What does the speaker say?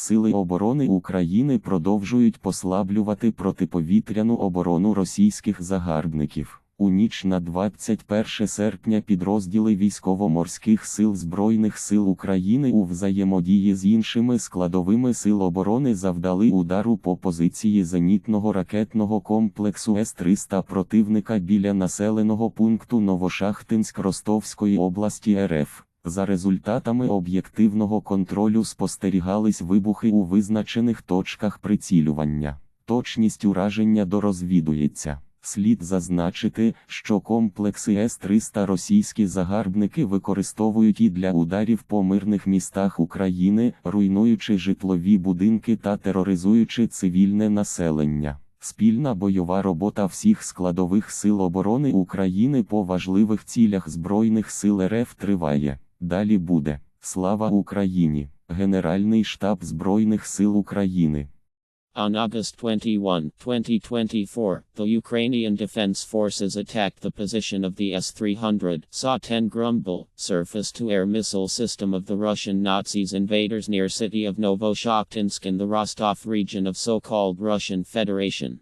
Сили оборони України продовжують послаблювати протиповітряну оборону російських загарбників. У ніч на 21 серпня підрозділи військово-морських сил Збройних сил України у взаємодії з іншими складовими сил оборони завдали удару по позиції зенітного ракетного комплексу С-300 противника біля населеного пункту Новошахтинськ Ростовської області РФ. За результатами об'єктивного контролю спостерігались вибухи у визначених точках прицілювання. Точність ураження дорозвідується. Слід зазначити, що комплекси С-300 російські загарбники використовують і для ударів по мирних містах України, руйнуючи житлові будинки та тероризуючи цивільне населення. Спільна бойова робота всіх складових сил оборони України по важливих цілях Збройних сил РФ триває. Далі буде. Слава Україні! Генеральний штаб Збройних сил України. On August 21, 2024, the Ukrainian Defense Forces attacked the position of the S 300 SA 10 Grumble surface to air missile system of the Russian Nazis invaders near city of Novoshakhtinsk in the Rostov region of so called Russian Federation.